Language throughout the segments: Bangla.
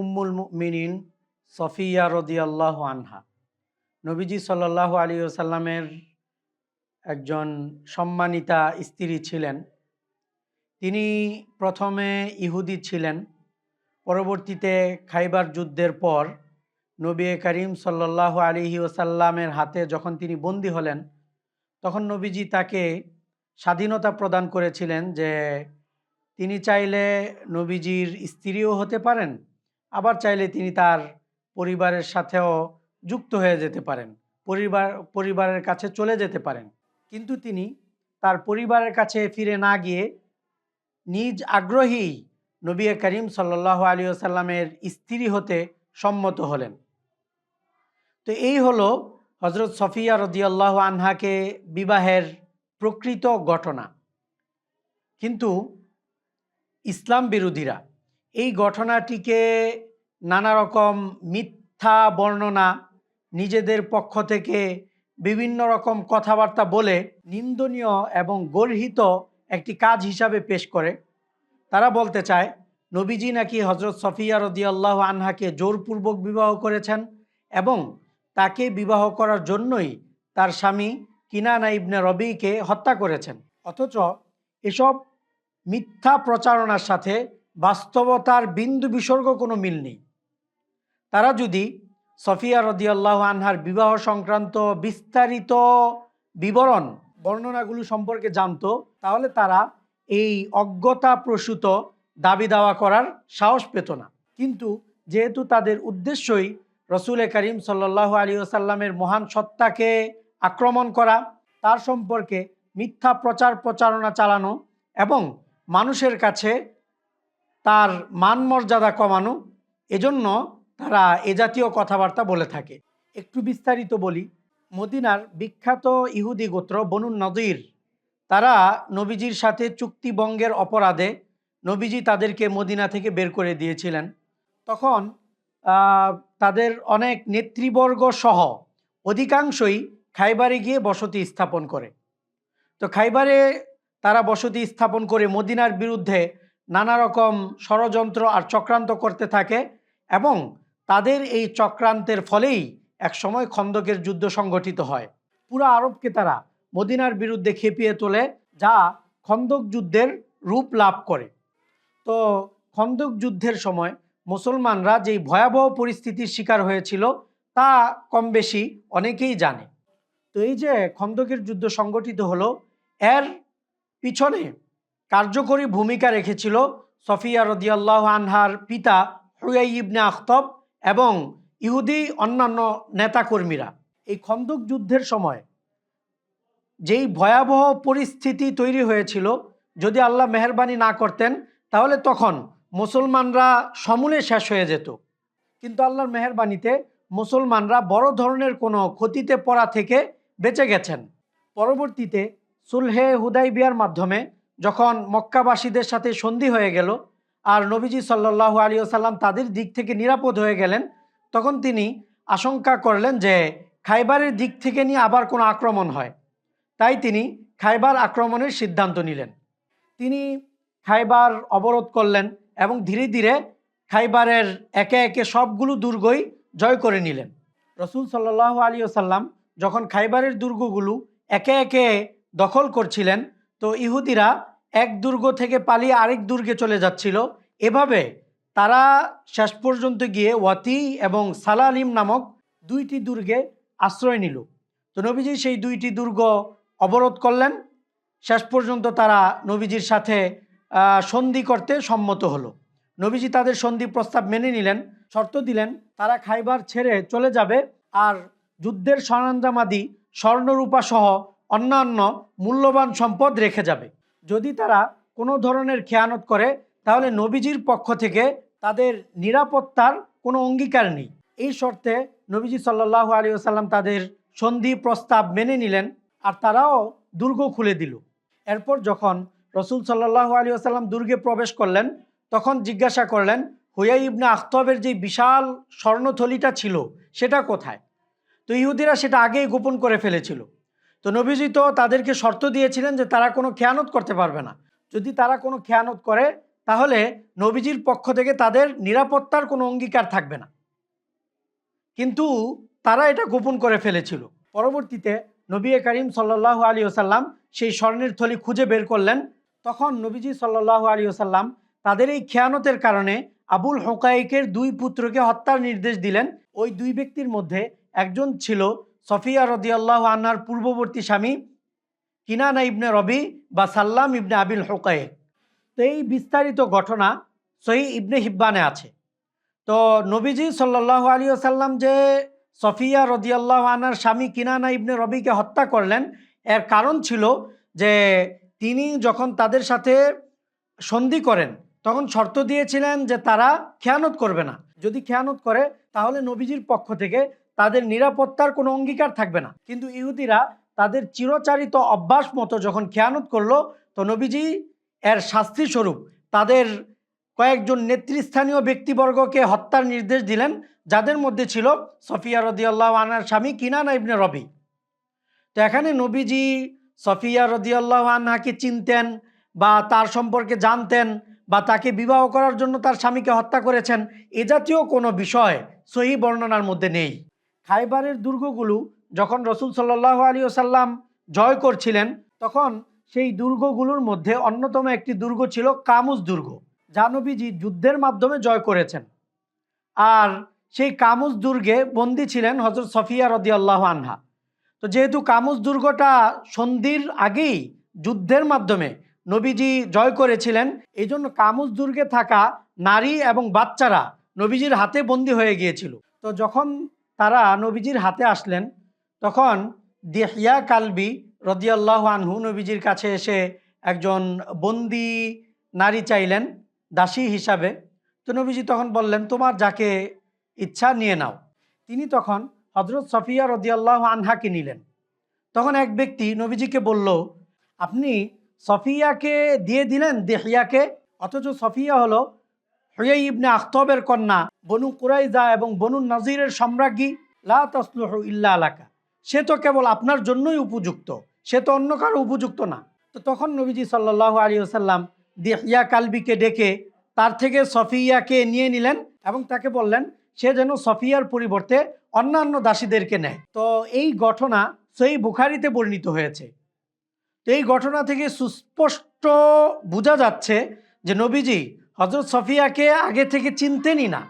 উম্মুল মিনিন সফিয়া রদিয়াল্লাহ আনহা। নবীজি সাল্লাহ আলী ওসাল্লামের একজন সম্মানিতা স্ত্রী ছিলেন। তিনি প্রথমে ইহুদি ছিলেন, পরবর্তীতে খাইবার যুদ্ধের পর নবী করিম সাল্লাহ আলিহি ওসাল্লামের হাতে যখন তিনি বন্দী হলেন, তখন নবীজি তাকে স্বাধীনতা প্রদান করেছিলেন যে তিনি চাইলে নবীজির স্ত্রীও হতে পারেন। আবার চাইলে তিনি তার পরিবারের সাথেও যুক্ত হয়ে যেতে পারেন, পরিবার, পরিবারের কাছে চলে যেতে পারেন। কিন্তু তিনি তার পরিবারের কাছে ফিরে না গিয়ে নিজ আগ্রহী নবী করিম সাল্লাহ আলী আসাল্লামের স্ত্রী হতে সম্মত হলেন। তো এই হলো হজরত সফিয়া রদিয়াল্লাহ আনহাকে বিবাহের প্রকৃত ঘটনা। কিন্তু ইসলাম বিরোধীরা এই ঘটনাটিকে নানা রকম মিথ্যা বর্ণনা নিজেদের পক্ষ থেকে বিভিন্ন রকম কথাবার্তা বলে নিন্দনীয় এবং গর্হিত একটি কাজ হিসাবে পেশ করে। তারা বলতে চায়, নবীজি নাকি হজরত সফিয়া রদিয়াল্লাহ আনহাকে জোরপূর্বক বিবাহ করেছেন এবং তাকে বিবাহ করার জন্যই তার স্বামী কিনানা ইবনে রবিকে হত্যা করেছেন। অথচ এসব মিথ্যা প্রচারণার সাথে বাস্তবতার বিন্দু বিসর্গ কোনো মিল নেই। তারা যদি সফিয়া রদিয়াল্লাহ আনহার বিবাহ সংক্রান্ত বিস্তারিত বিবরণ, বর্ণনাগুলো সম্পর্কে জানতো, তাহলে তারা এই অজ্ঞতা প্রসূত দাবি দাওয়া করার সাহস পেত না। কিন্তু যেহেতু তাদের উদ্দেশ্যই রসুল করিম সাল্লাহ আলী আসাল্লামের মহান সত্তাকে আক্রমণ করা, তার সম্পর্কে মিথ্যা প্রচার প্রচারণা চালানো এবং মানুষের কাছে তার মান মর্যাদা কমানো, এজন্য তারা এ জাতীয় কথাবার্তা বলে থাকে। একটু বিস্তারিত বলি। মদিনার বিখ্যাত ইহুদি গোত্র বনুন নদীর তারা নবীজির সাথে চুক্তিবঙ্গের অপরাধে নবীজি তাদেরকে মদিনা থেকে বের করে দিয়েছিলেন। তখন তাদের অনেক নেতৃবর্গ সহ অধিকাংশই খাইবারে গিয়ে বসতি স্থাপন করে। তো খাইবারে তারা বসতি স্থাপন করে মদিনার বিরুদ্ধে নানা রকম ষড়যন্ত্র আর চক্রান্ত করতে থাকে এবং তাদের এই চক্রান্তের ফলেই একসময় খন্দকের যুদ্ধ সংগঠিত হয়। পুরা আরবকে তারা মদিনার বিরুদ্ধে খেপিয়ে তোলে, যা খন্দক যুদ্ধের রূপ লাভ করে। তো খন্দক যুদ্ধের সময় মুসলমানরা যেই ভয়াবহ পরিস্থিতির শিকার হয়েছিল, তা কম বেশি অনেকেই জানে। তো এই যে খন্দকের যুদ্ধ সংগঠিত হলো, এর পিছনে কার্যকরী ভূমিকা রেখেছিল সফিয়া রদিয়াল্লাহ আনহার পিতা হুয়াই ইবনে আখতব এবং ইহুদি অন্যান্য নেতাকর্মীরা। এই খন্দক যুদ্ধের সময় যেই ভয়াবহ পরিস্থিতি তৈরি হয়েছিল, যদি আল্লাহ মেহরবানি না করতেন, তাহলে তখন মুসলমানরা সমূলে শেষ হয়ে যেত। কিন্তু আল্লাহর মেহরবানিতে মুসলমানরা বড় ধরনের কোনো ক্ষতিতে পড়া থেকে বেঁচে গেছেন। পরবর্তীতে সুলহে হুদাই বিয়ার মাধ্যমে যখন মক্কাবাসীদের সাথে সন্ধি হয়ে গেল আর নবীজি সাল্লাহ আলী আসাল্লাম তাদের দিক থেকে নিরাপদ হয়ে গেলেন, তখন তিনি আশঙ্কা করলেন যে খাইবারের দিক থেকে নিয়ে আবার কোনো আক্রমণ হয়। তাই তিনি খাইবার আক্রমণের সিদ্ধান্ত নিলেন। তিনি খাইবার অবরোধ করলেন এবং ধীরে ধীরে খাইবারের একে একে সবগুলো দুর্গই জয় করে নিলেন। রসুল সাল্লাহ আলী আসাল্লাম যখন খাইবারের দুর্গগুলো একে একে দখল করছিলেন তো ইহুদিরা এক দুর্গ থেকে পালিয়ে আরেক দুর্গে চলে যাচ্ছিল। এভাবে তারা শেষ পর্যন্ত গিয়ে ওয়াতি এবং সালালিম নামক দুইটি দুর্গে আশ্রয় নিল। তো নবীজি সেই দুইটি দুর্গ অবরোধ করলেন। শেষ পর্যন্ত তারা নবীজির সাথে সন্ধি করতে সম্মত হলো। নবীজি তাদের সন্ধি প্রস্তাব মেনে নিলেন, শর্ত দিলেন, তারা খাইবার ছেড়ে চলে যাবে আর যুদ্ধের সরঞ্জামাদি স্বর্ণরূপা সহ অন্যান্য মূল্যবান সম্পদ রেখে যাবে। যদি তারা কোনো ধরনের খেয়ানত করে, তাহলে নবীজির পক্ষ থেকে তাদের নিরাপত্তার কোনো অঙ্গীকার নেই। এই শর্তে নবীজি সাল্লাহ আলী আসাল্লাম তাদের সন্ধি প্রস্তাব মেনে নিলেন আর তারাও দুর্গ খুলে দিল। এরপর যখন রসুল সাল্লাহ আলী আসাল্লাম দুর্গে প্রবেশ করলেন, তখন জিজ্ঞাসা করলেন, হুয়াই ইবনে আখতবের যে বিশাল স্বর্ণথলিটা ছিল, সেটা কোথায়? তো ইহুদিরা সেটা আগেই গোপন করে ফেলেছিল। তো নবীজি তো তাদেরকে শর্ত দিয়েছিলেন যে তারা কোনো খেয়ানত করতে পারবে না। যদি তারা কোনো খেয়ানত করে, তাহলে নবীজির পক্ষ থেকে তাদের নিরাপত্তার কোনো অঙ্গীকার থাকবে না। কিন্তু তারা এটা গোপন করে ফেলেছিল। পরবর্তীতে নবী করিম সাল্লাহ আলী ওসাল্লাম সেই স্বর্ণের থলি খুঁজে বের করলেন। তখন নবীজি সাল্লাহ আলী ওসাল্লাম তাদের এই খেয়ানতের কারণে আবুল হোকাইকের দুই পুত্রকে হত্যার নির্দেশ দিলেন। ওই দুই ব্যক্তির মধ্যে একজন ছিল সফিয়া রদিয়াল্লাহ আন্নার পূর্ববর্তী স্বামী কিনানা ইবনে রবি বা সাল্লাম ইবনে আবিল হোকায়েক তো এই বিস্তারিত ঘটনা সহি ইবনে হিব্বানে আছে। তো নবীজি সাল্লাহ আলী আসাল্লাম যে সফিয়া রদিয়াল্লাহ আনার স্বামী কিনানা ইবনে রবিকে হত্যা করলেন, এর কারণ ছিল যে তিনি যখন তাদের সাথে সন্ধি করেন, তখন শর্ত দিয়েছিলেন যে তারা খেয়ানত করবে না। যদি খেয়ানত করে, তাহলে নবীজির পক্ষ থেকে তাদের নিরাপত্তার কোনো অঙ্গীকার থাকবে না। কিন্তু ইহুদিরা তাদের চিরচারিত অভ্যাস মতো যখন খেয়ানত করল, তো নবীজি এর শাস্তি স্বরূপ তাদের কয়েকজন নেতৃস্থানীয় ব্যক্তিবর্গকে হত্যার নির্দেশ দিলেন, যাদের মধ্যে ছিল সফিয়া রদিয়াল্লাহ আনার স্বামী কিনানা ইবনে রবি। তো এখানে নবীজি সফিয়া রদিয়াল্লাহ আনহাকে চিনতেন বা তার সম্পর্কে জানতেন বা তাকে বিবাহ করার জন্য তার স্বামীকে হত্যা করেছেন, এ জাতীয় কোনো বিষয় সহি বর্ণনার মধ্যে নেই। খাইবারের দুর্গগুলো যখন রসুল সাল্লাহ আলী ওসাল্লাম জয় করছিলেন, তখন সেই দুর্গগুলোর মধ্যে অন্যতম একটি দুর্গ ছিল কামুজ দুর্গ, যা নবীজি যুদ্ধের মাধ্যমে জয় করেছেন। আর সেই কামুজ দুর্গে বন্দী ছিলেন হজরত সফিয়া রদি আল্লাহ আনহা। তো যেহেতু কামুজ দুর্গটা সন্ধির আগেই যুদ্ধের মাধ্যমে নবীজি জয় করেছিলেন এই জন্য কামুজ দুর্গে থাকা নারী এবং বাচ্চারা নবীজির হাতে বন্দী হয়ে গিয়েছিল। তো যখন তারা নবীজির হাতে আসলেন। তখন দেহিয়া কালবি রদিয়াল্লাহ আনহু নবীজির কাছে এসে একজন বন্দি নারী চাইলেন, দাসী হিসাবে। তো নবীজি তখন বললেন, তোমার যাকে ইচ্ছা নিয়ে নাও। তিনি তখন হজরত সফিয়া রদিয়াল্লাহ আনহাকে নিলেন। তখন এক ব্যক্তি নবীজিকে বলল, আপনি সফিয়াকে দিয়ে দিলেন, দেহিয়াকে? অথচ সফিয়া হলো হইয়াই ইবনে আখতবের কন্যা বনু কুরাইজা এবং বনু নাজিরের সম্রাজ্ঞী, লা তসলুহ ইল্লা আলাকা সে তো কেবল আপনার জন্যই উপযুক্ত, সে তো অন্য কারও উপযুক্ত না। তো তখন নবীজি সাল্লাহ আলী আসাল্লাম দেহিয়া কালবিকে ডেকে তার থেকে সফিয়াকে নিয়ে নিলেন এবং তাকে বললেন, সে যেন সফিয়ার পরিবর্তে অন্যান্য দাসীদেরকে নেয়। তো এই ঘটনা সেই বুখারিতে বর্ণিত হয়েছে। তো এই ঘটনা থেকে সুস্পষ্ট বোঝা যাচ্ছে যে নবীজি হজরত সফিয়াকে আগে থেকে চিনতেনই না।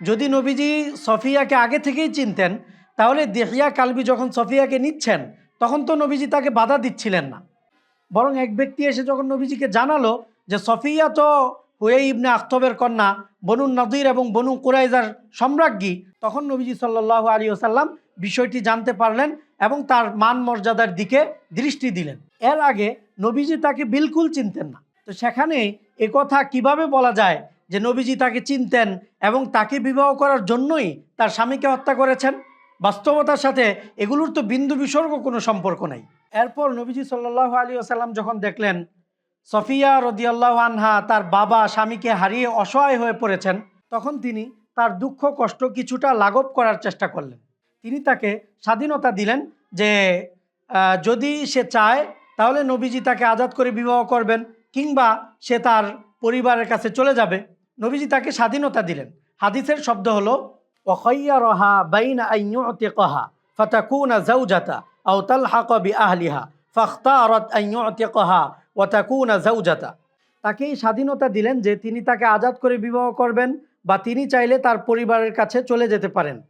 যদি নবীজি সফিয়াকে আগে থেকেই চিনতেন, তাহলে দেহিয়া কালবি যখন সফিয়াকে নিচ্ছেন, তখন তো নবীজি তাকে বাধা দিচ্ছিলেন না। বরং এক ব্যক্তি এসে যখন নবীজিকে জানালো যে সফিয়া তো হুয়ে ইবনে আখতবের কন্যা, বনু নদীর এবং বনু কুরাইজার সম্রাজ্ঞী, তখন নবীজি সাল্লাহ আলী ওসাল্লাম বিষয়টি জানতে পারলেন এবং তার মান মর্যাদার দিকে দৃষ্টি দিলেন। এর আগে নবীজি তাকে বিলকুল চিনতেন না। তো সেখানে কথা কীভাবে বলা যায় যে নবীজি তাকে চিনতেন এবং তাকে বিবাহ করার জন্যই তার স্বামীকে হত্যা করেছেন? বাস্তবতার সাথে এগুলোর তো বিন্দু বিসর্গ কোনো সম্পর্ক নেই। এরপর নবীজি সাল্লাহ আলী আসাল্লাম যখন দেখলেন, সফিয়া রদিয়াল্লাহ আনহা তার বাবা স্বামীকে হারিয়ে অসহায় হয়ে পড়েছেন, তখন তিনি তার দুঃখ, কষ্ট কিছুটা লাঘব করার চেষ্টা করলেন। তিনি তাকে স্বাধীনতা দিলেন যে যদি সে চায় তাহলে নবীজি তাকে আজাদ করে বিবাহ করবেন। কিংবা সে তার পরিবারের কাছে চলে যাবে। নবীজি তাকে স্বাধীনতা দিলেন। হাদিসের শব্দ হলো আইয়ুতিকাহা ওয়া তাকুনা যাওজাতা তাকে এই স্বাধীনতা দিলেন যে তিনি তাকে আজাদ করে বিবাহ করবেন বা তিনি চাইলে তার পরিবারের কাছে চলে যেতে পারেন।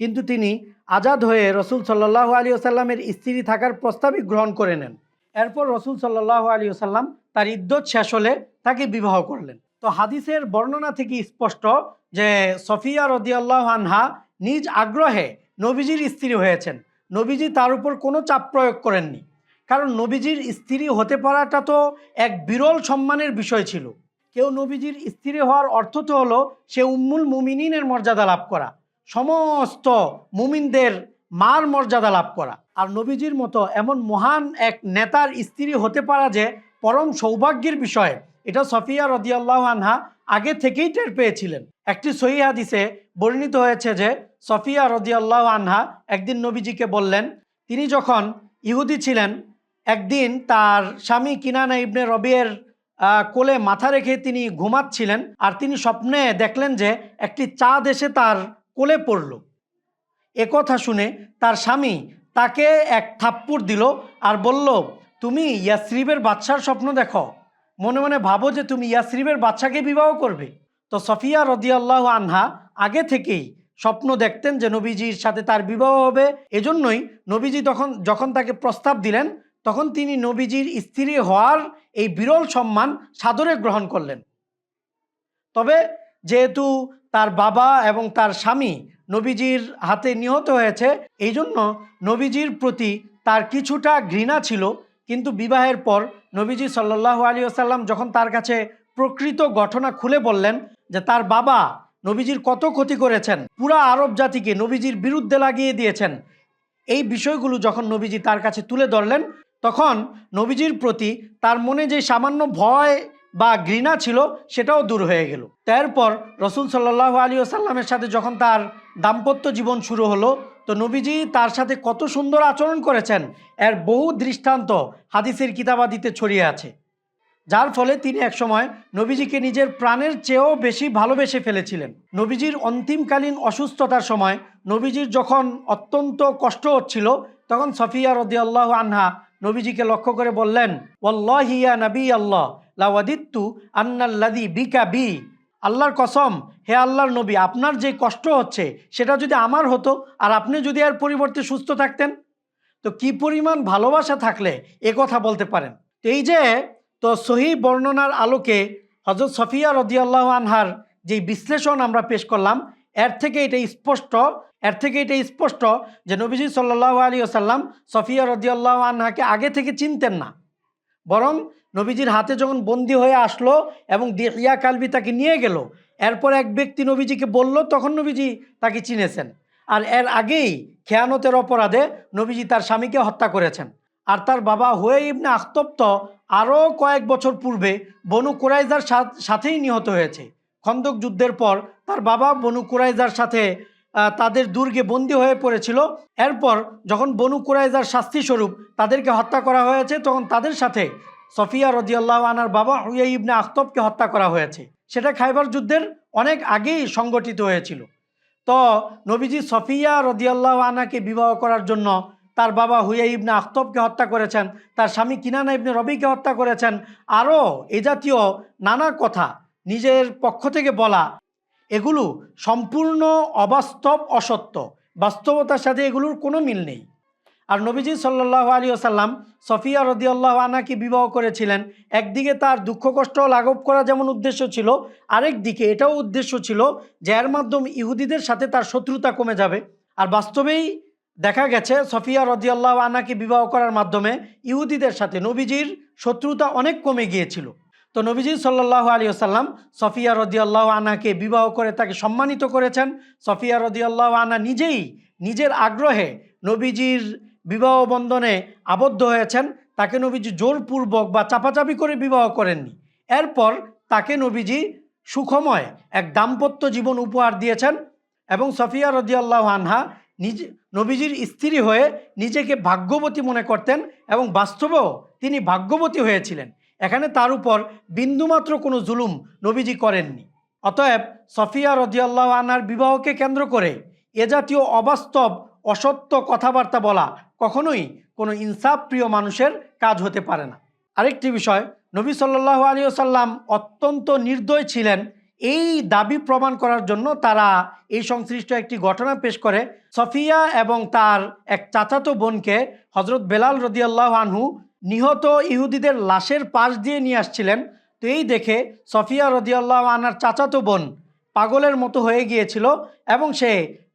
কিন্তু তিনি আজাদ হয়ে রসুল সাল্লাহ আলী আসাল্লামের স্ত্রী থাকার প্রস্তাবই গ্রহণ করে নেন। এরপর রসুল সাল্লাহ আলী আসাল্লাম তার ইদ্যত শেষ হলে তাকে বিবাহ করলেন। তো হাদিসের বর্ণনা থেকে স্পষ্ট যে সফিয়া রদিয়াল্লাহ আনহা নিজ আগ্রহে নবীজির স্ত্রী হয়েছেন। নবীজি তার উপর কোনো চাপ প্রয়োগ করেননি। কারণ নবীজির স্ত্রী হতে পারাটা তো এক বিরল সম্মানের বিষয় ছিল। কেউ নবীজির স্ত্রী হওয়ার অর্থ তো হলো সে উম্মুল মুমিনিনের মর্যাদা লাভ করা। সমস্ত মুমিনদের মার মর্যাদা লাভ করা। আর নবীজির মতো এমন মহান এক নেতার স্ত্রী হতে পারা যে পরম সৌভাগ্যের বিষয়, এটা সফিয়া রদিয়াল্লাহ আনহা আগে থেকেই টের পেয়েছিলেন। একটি সহি হাদিসে বর্ণিত হয়েছে যে সফিয়া রদিয়াল্লাহ আনহা একদিন নবীজিকে বললেন, তিনি যখন ইহুদি ছিলেন, একদিন তার স্বামী কিনানা ইবনে রবিয়ের কোলে মাথা রেখে তিনি ঘুমাচ্ছিলেন আর তিনি স্বপ্নে দেখলেন যে একটি চাঁদ এসে তার কোলে পড়ল। কথা শুনে তার স্বামী তাকে এক থাপ্পুর দিল আর বলল, তুমি ইয়াসরিবের বাচ্চার স্বপ্ন দেখো। মনে মনে ভাবো যে তুমি ইয়াসরিবের বাচ্চাকে বিবাহ করবে। তো সফিয়া রদিয়াল্লাহ আনহা আগে থেকেই স্বপ্ন দেখতেন যে নবীজির সাথে তার বিবাহ হবে। এজন্যই নবীজি তখন, যখন তাকে প্রস্তাব দিলেন, তখন তিনি নবীজির স্ত্রী হওয়ার এই বিরল সম্মান সাদরে গ্রহণ করলেন। তবে যেহেতু তার বাবা এবং তার স্বামী নবীজির হাতে নিহত হয়েছে। এই জন্য নবীজির প্রতি তার কিছুটা ঘৃণা ছিল। কিন্তু বিবাহের পর নবীজি সাল্লাহ আলী আসাল্লাম যখন তার কাছে প্রকৃত ঘটনা খুলে বললেন যে তার বাবা নবীজির কত ক্ষতি করেছেন, পুরা আরব জাতিকে নবীজির বিরুদ্ধে লাগিয়ে দিয়েছেন, এই বিষয়গুলো যখন নবীজি তার কাছে তুলে ধরলেন, তখন নবীজির প্রতি তার মনে যে সামান্য ভয় বা ঘৃণা ছিল, সেটাও দূর হয়ে গেল। তারপর রসুল সাল্লাহ আলী আসাল্লামের সাথে যখন তার দাম্পত্য জীবন শুরু হলো। তো নবীজি তার সাথে কত সুন্দর আচরণ করেছেন, এর বহু দৃষ্টান্ত হাদিসের কিতাবাদিতে ছড়িয়ে আছে। যার ফলে তিনি একসময় নবীজিকে নিজের প্রাণের চেয়েও বেশি ভালোবেসে ফেলেছিলেন। নবীজির অন্তিমকালীন অসুস্থতার সময় নবীজির যখন অত্যন্ত কষ্ট হচ্ছিল, তখন সফিয়া রদিয়াল্লাহ আনহা নবীজিকে লক্ষ্য করে বললেন ওল্লাহিয়া নবী আল্লাহ, লাওয়াদিত্তু আন্নাল্লাদি বিকা বি। আল্লাহর কসম, হে আল্লাহর নবী, আপনার যে কষ্ট হচ্ছে, সেটা যদি আমার হতো আর আপনি যদি এর পরিবর্তে সুস্থ থাকতেন? তো কি পরিমাণ ভালোবাসা থাকলে এ কথা বলতে পারেন? তো এই যে, তো সহি বর্ণনার আলোকে হজরত সফিয়া রদিয়াল্লাহ আনহার যে বিশ্লেষণ আমরা পেশ করলাম, এর থেকে এটা স্পষ্ট, এর থেকে এটা স্পষ্ট যে নবীজি সাল্লাহ আলী আসাল্লাম সফিয়া রদিয়াল্লাহ আনহাকে আগে থেকে চিনতেন না। বরং নবীজির হাতে যখন বন্দি হয়ে আসলো এবং দিয়া কালবি তাকে নিয়ে গেল, এরপর এক ব্যক্তি নবীজিকে বলল, তখন নবীজি তাকে চিনেছেন। আর এর আগেই খেয়ানতের অপরাধে নবীজি তার স্বামীকে হত্যা করেছেন। আর তার বাবা হয়ে ইবনে আখতপ্ত আরও কয়েক বছর পূর্বে বনু কুরাইজার সাথেই নিহত হয়েছে। খন্দক যুদ্ধের পর তার বাবা বনু কুরাইজার সাথে তাদের দুর্গে বন্দী হয়ে পড়েছিল। এরপর যখন বনু কুরাইজার শাস্তি স্বরূপ তাদেরকে হত্যা করা হয়েছে, তখন তাদের সাথে সফিয়া রদিয়াল্লাহ আনার বাবা হুয়া ইবনে আখতবকে হত্যা করা হয়েছে। সেটা খাইবার যুদ্ধের অনেক আগেই সংগঠিত হয়েছিল। তো নবীজি সফিয়া রদিয়াল্লাহ আনাকে বিবাহ করার জন্য তার বাবা হুয়া ইবনে আখতবকে হত্যা করেছেন, তার স্বামী কিনানা ইবনে রবিকে হত্যা করেছেন আরও এ জাতীয় নানা কথা নিজের পক্ষ থেকে বলা, এগুলো সম্পূর্ণ অবাস্তব, অসত্য। বাস্তবতার সাথে এগুলোর কোনো মিল নেই। আর নবীজি সাল্লাহ আলী আসাল্লাম সফিয়া রদিয়াল্লাহ আনাকে বিবাহ করেছিলেন। একদিকে তার দুঃখ কষ্ট লাঘব করা যেমন উদ্দেশ্য ছিল, আরেক দিকে এটাও উদ্দেশ্য ছিল যে এর মাধ্যমে ইহুদিদের সাথে তার শত্রুতা কমে যাবে। আর বাস্তবেই দেখা গেছে সফিয়া রদিয়াল্লাহ আনাকে বিবাহ করার মাধ্যমে ইহুদিদের সাথে নবীজির শত্রুতা অনেক কমে গিয়েছিল। তো নবীজি সাল্লাহ আলী আসাল্লাম সফিয়া রদিয়াল্লাহ আনাকে বিবাহ করে তাকে সম্মানিত করেছেন। সফিয়া রদিয়াল্লাহ আনা নিজেই নিজের আগ্রহে নবীজির বিবাহ বন্ধনে আবদ্ধ হয়েছেন, তাকে নবীজি জোরপূর্বক বা চাপাচাপি করে বিবাহ করেননি। এরপর তাকে নবীজি সুখময় এক দাম্পত্য জীবন উপহার দিয়েছেন এবং সফিয়া রদিয়াল্লাহ আনহা নিজে, নবীজির স্ত্রী হয়ে নিজেকে ভাগ্যবতী মনে করতেন এবং বাস্তবেও তিনি ভাগ্যবতী হয়েছিলেন। এখানে তার উপর বিন্দুমাত্র কোনো জুলুম নবীজি করেননি। অতএব সফিয়া রদিয়াল্লাহ আনহার বিবাহকে কেন্দ্র করে এ জাতীয় অবাস্তব, অসত্য কথাবার্তা বলা কখনোই কোনো ইনসাফ প্রিয় মানুষের কাজ হতে পারে না। আরেকটি বিষয়, নবী সাল্লাহ আলী সাল্লাম অত্যন্ত নির্দয় ছিলেন। এই দাবি প্রমাণ করার জন্য তারা এই সংশ্লিষ্ট একটি ঘটনা পেশ করে। সফিয়া এবং তার এক চাচাতো বোনকে হজরত বেলাল রদিয়াল্লাহ আনহু নিহত ইহুদিদের লাশের পাশ দিয়ে নিয়ে আসছিলেন। তো এই দেখে সফিয়া রদিয়াল্লাহ আনার চাচাতো বোন পাগলের মতো হয়ে গিয়েছিল এবং সে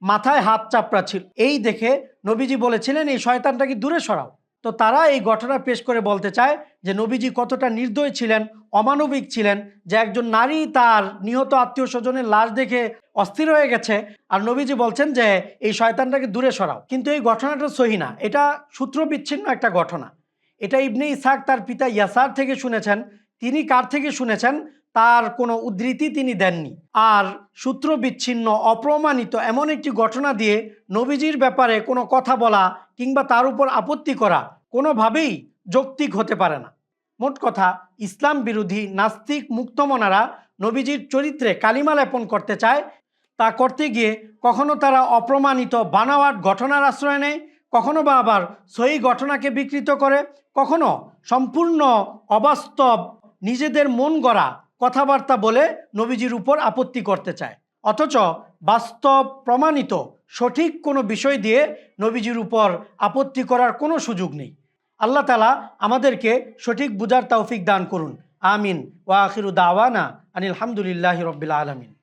মাথায় হাত চাপড়া ছিল। এই দেখে নবীজি বলেছিলেন, এই শয়তানটাকে দূরে সরাও? তো তারা এই ঘটনা পেশ করে বলতে চায় যে নবীজি কতটা নির্দয় ছিলেন, অমানবিক ছিলেন, যে একজন নারী তার নিহত আত্মীয় স্বজনের লাশ দেখে অস্থির হয়ে গেছে। আর নবীজি বলছেন যে, এই শয়তানটাকে দূরে সরাও? কিন্তু এই ঘটনাটা সহি না। এটা সূত্র বিচ্ছিন্ন একটা ঘটনা। এটা ইবনে ইসাক তার পিতা ইয়াসার থেকে শুনেছেন। তিনি কার থেকে শুনেছেন? তার কোনো উদ্ধৃতি তিনি দেননি। আর সূত্র বিচ্ছিন্ন অপ্রমাণিত এমন একটি ঘটনা দিয়ে নবীজির ব্যাপারে কোনো কথা বলা কিংবা তার উপর আপত্তি করা কোনোভাবেই যৌক্তিক হতে পারে না। মোট কথা, ইসলাম বিরোধী নাস্তিক মুক্তমনারা নবীজির চরিত্রে কালিমা লেপন করতে চায়। তা করতে গিয়ে কখনো তারা অপ্রমাণিত বানাওয়াট ঘটনার আশ্রয় নেয়, কখনো বা আবার সই ঘটনাকে বিকৃত করে, কখনো সম্পূর্ণ অবাস্তব নিজেদের মন গড়া কথাবার্তা বলে নবীজির উপর আপত্তি করতে চায়। অথচ বাস্তব প্রমাণিত সঠিক কোনো বিষয় দিয়ে নবীজির উপর আপত্তি করার কোনো সুযোগ নেই। আল্লাহ তালা আমাদেরকে সঠিক বুজার তৌফিক দান করুন। আমিন। ওয়া আখিরু দাওয়ানা আনিল রব্বিল আলমিন।